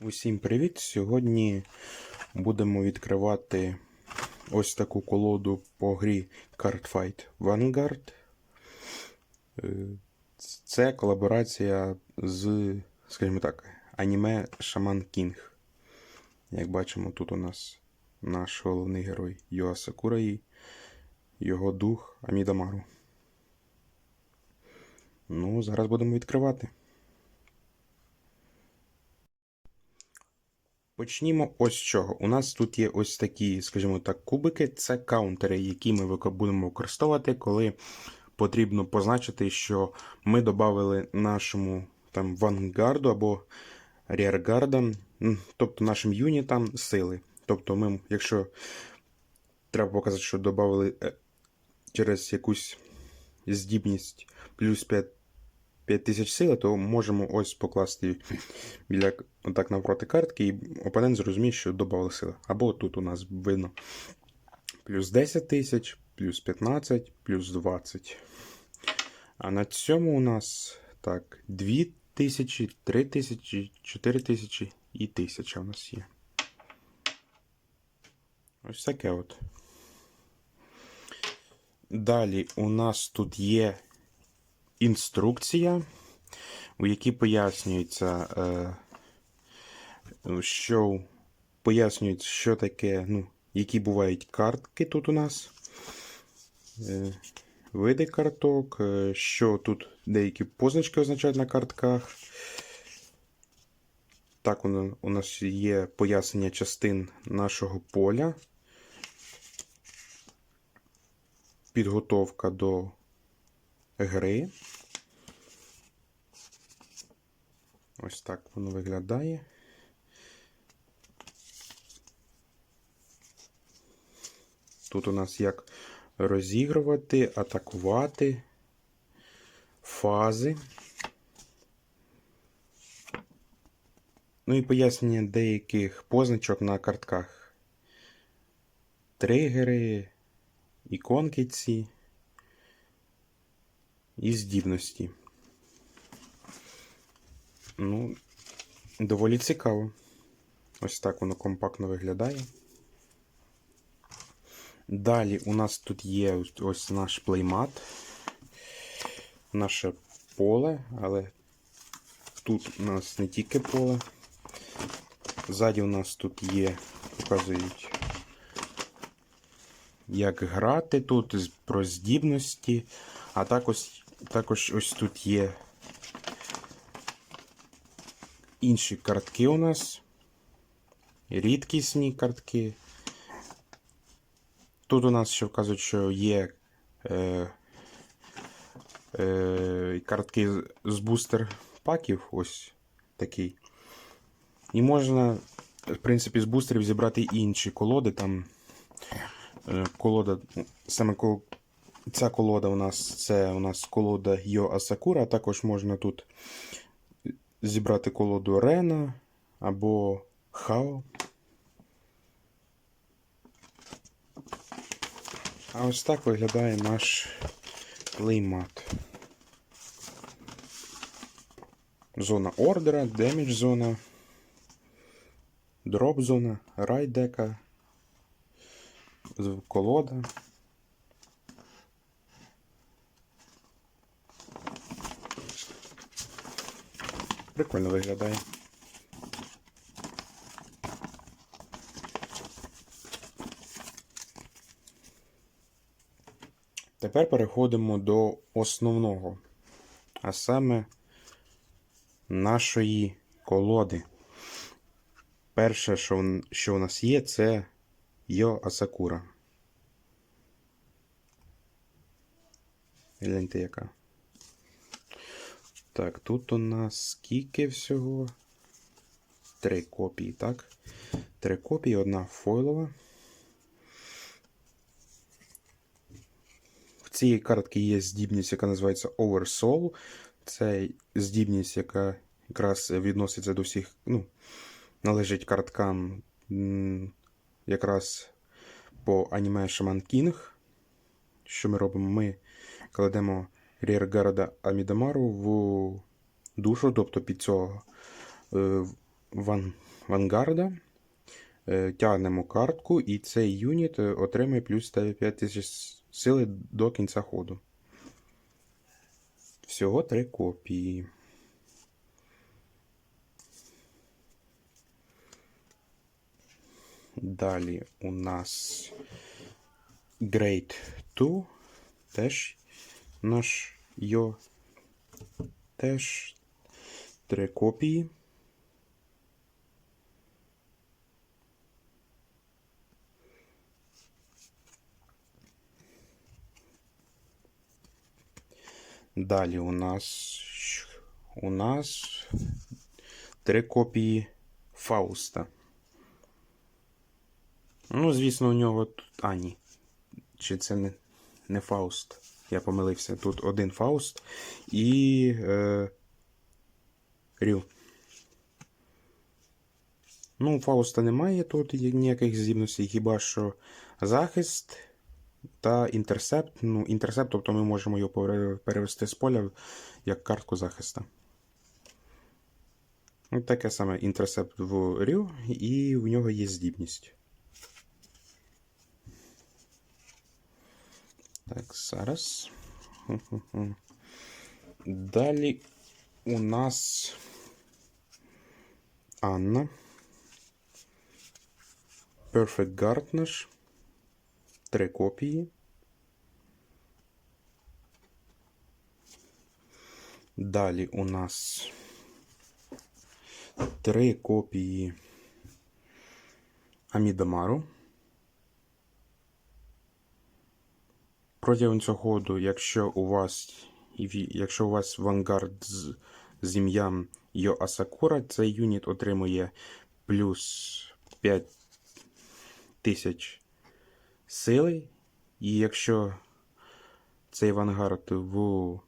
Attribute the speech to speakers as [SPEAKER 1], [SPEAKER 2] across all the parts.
[SPEAKER 1] Усім привіт! Сьогодні будемо відкривати ось таку колоду по грі Cardfight Vanguard. Е, Це колаборація з, скажімо так, аніме Shaman King. Як бачимо, тут у нас наш головний герой Йоа Сакура і його дух Амідамару. Ну, зараз будемо відкривати. Почнімо ось з чого. У нас тут є ось такі, скажімо так, кубики. Це каунтери, які ми будемо використовувати, коли потрібно позначити, що ми додали нашому там вангарду або ріаргардам, тобто нашим юнітам сили. Тобто, ми, якщо треба показати, що додали е, через якусь здібність плюс 5 5000 сили, то можемо ось покласти біля отак навпроти картки, і опонент зрозуміє, що додали сили. Або тут у нас видно плюс 10 тисяч, плюс 15, плюс 20. А на цьому у нас так, 2 тисячі, 3 тисячі, 4 тисячі і 1000 у нас є. Ось таке от. Далі у нас тут є інструкція, у якій пояснюється, е, що пояснюють, що таке, ну, які бувають картки тут у нас, е, види карток, е, що тут деякі позначки означають на картках. Так, у нас є пояснення частин нашого поля. Підготовка до гри. Ось так воно виглядає. Тут у нас як розігрувати, атакувати, фази. Ну і пояснення деяких позначок на картках. Тригери, іконки ці і здібності. Ну, доволі цікаво. Ось так воно компактно виглядає. Далі у нас тут є ось- наш плеймат, наше поле, але тут у нас не тільки поле. Ззаді у нас тут є, показують, як грати тут, про здібності, а також, також ось тут є інші картки у нас. Рідкісні картки. Тут у нас ще вказують, що є е, е, картки з- бустер паків. Ось такий. І можна, в принципі, з бустерів зібрати інші колоди. Там е, колода, саме ця колода у нас це у нас колода Йо Асакура, а також можна тут зібрати колоду Рена або Хао. А ось так виглядає наш плеймат. Зона ордера, демідж зона, дроп зона, райдека, колода. Прикольно виглядає. Тепер переходимо до основного, а саме нашої колоди. Перше, що, у нас є, це Йо Асакура. Гляньте, яка. Так, тут у нас скільки всього? Три копії, так? Три копії, одна фойлова. В цій картці є здібність, яка називається Oversoul. Це здібність, яка якраз відноситься до всіх, ну, належить карткам якраз по аніме Shaman King. Що ми робимо? Ми кладемо Ріаргарда Амідамару в душу, тобто під цього е, ван, Вангарда. Е, Тягнемо картку, і цей юніт е, отримає плюс 5000 сили до кінця ходу. Всього три копії. Далі у нас Great 2. Теж наш йо. Теж три копії. Далі у нас у нас три копії Фауста. Ну, звісно, у нього тут. А, ні. Чи це не, не Фауст? Я помилився. Тут один Фауст і. Е, Рю. Ну, Фауста немає тут ніяких здібностей, хіба що захист та інтерсепт. Ну, інтерсепт, тобто ми можемо його перевести з поля як картку захиста. Таке саме інтерсепт в Рю, і в нього є здібність. Так, зараз. Далі у нас Анна. Perfect Gardener. Три копії. Далі у нас три копії Амідамару. Протягом цього ходу, якщо у вас якщо у вас вангард з, з ім'ям Йо Асакура, цей юніт отримує плюс 5 тисяч сили. І якщо цей вангард в,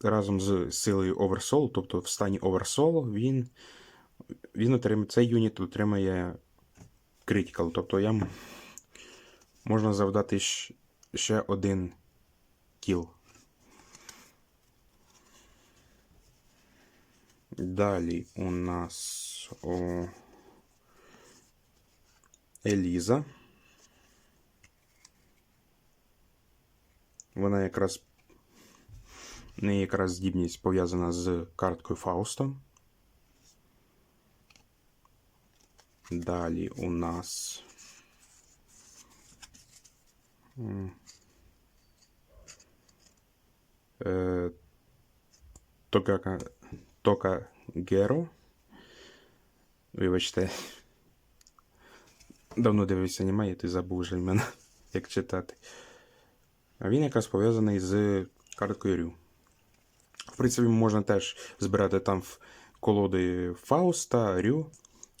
[SPEAKER 1] разом з силою Оверсол, тобто в стані Оверсол, він, він отримає, цей юніт отримає критикал. Тобто я можна завдати ще один кіл. Далі у нас о, Еліза. Вона якраз в неї якраз здібність пов'язана з карткою Фаустом. Далі у нас. Е, Тока, Тока Геро. Вибачте. Давно дивився аніме, і ти забув вже імена, як читати. А він якраз пов'язаний з карткою Рю. В принципі, можна теж збирати там в колоди Фауста, Рю,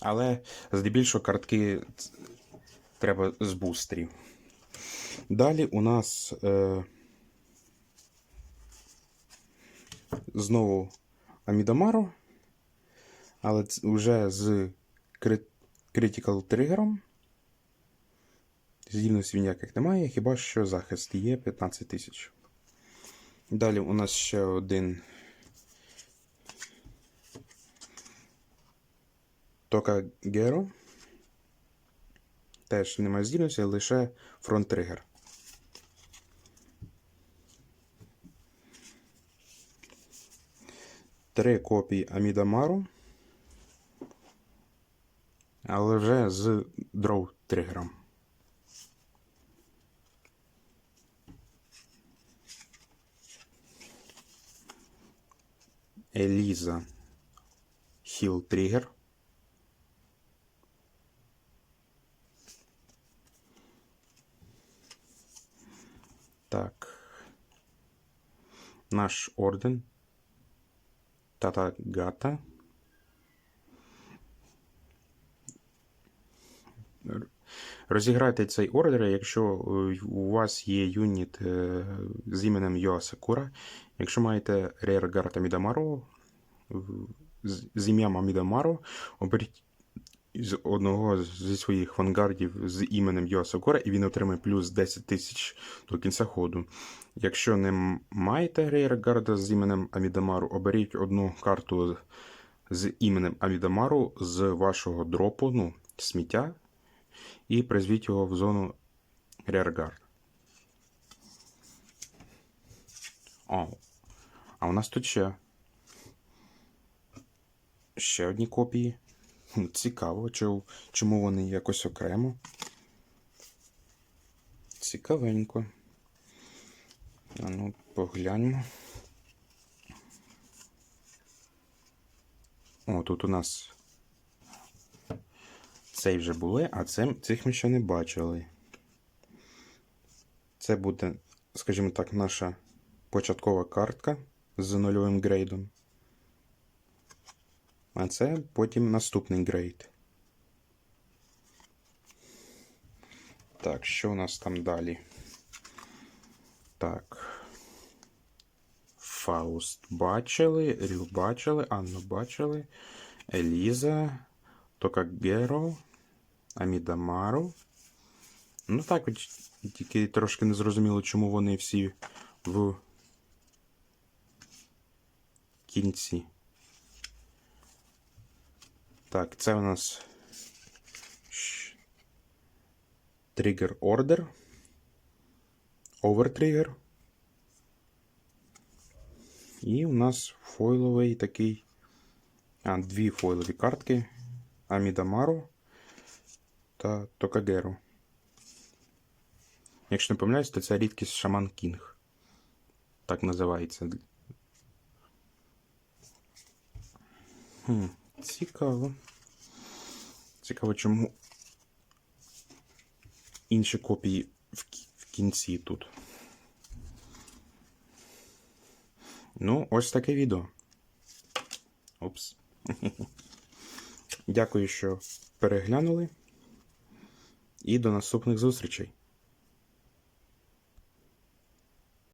[SPEAKER 1] але здебільшого картки треба з бустерів. Далі у нас е, знову Амідамаро, але вже з Critical тригером. Здібності ніяких немає, хіба що захист є 15 тисяч. Далі у нас ще один Тока Геро. Теж немає здібності, лише фронт тригер. Три копії Амідамару. Але вже з дроу тригером. Еліза Хіл Тригер. Так. Наш орден. Тата Гата. Розіграйте цей ордер, якщо е, у вас є юніт е, з іменем Йоасакура. Якщо маєте Рейргард Амідамару з з ім'ям Амідамару, оберіть з одного зі своїх вангардів з іменем Йосокора, і він отримає плюс 10 тисяч до кінця ходу. Якщо не маєте рейергарда з іменем Амідамару, оберіть одну карту з іменем Амідамару з вашого дропу, ну, сміття, і призвіть його в зону рейергард. О, а у нас тут ще. Ще одні копії. Цікаво, чому вони якось окремо. Цікавенько. А ну, погляньмо. О, тут у нас цей вже були, а цих ми ще не бачили. Це буде, скажімо так, наша початкова картка з нульовим грейдом. А це потім наступний грейд. Так, що у нас там далі? Так. Фауст бачили, Рю бачили, Анну бачили, Еліза, Токагеро, Амідамару. Ну так, от тільки трошки не зрозуміло, чому вони всі в кінці. Так, це у нас тригger order, overtrigger. І у нас фойловий такий. А, дві фойлові картки. Амідамару та Токагеру. Якщо не помиляюсь, то це рідкість Шаман Кінг. Так називається. Хм, цікаво. Цікаво, чому інші копії в, кі- в кінці тут. Ну, ось таке відео. Опс. Дякую, що переглянули. І до наступних зустрічей.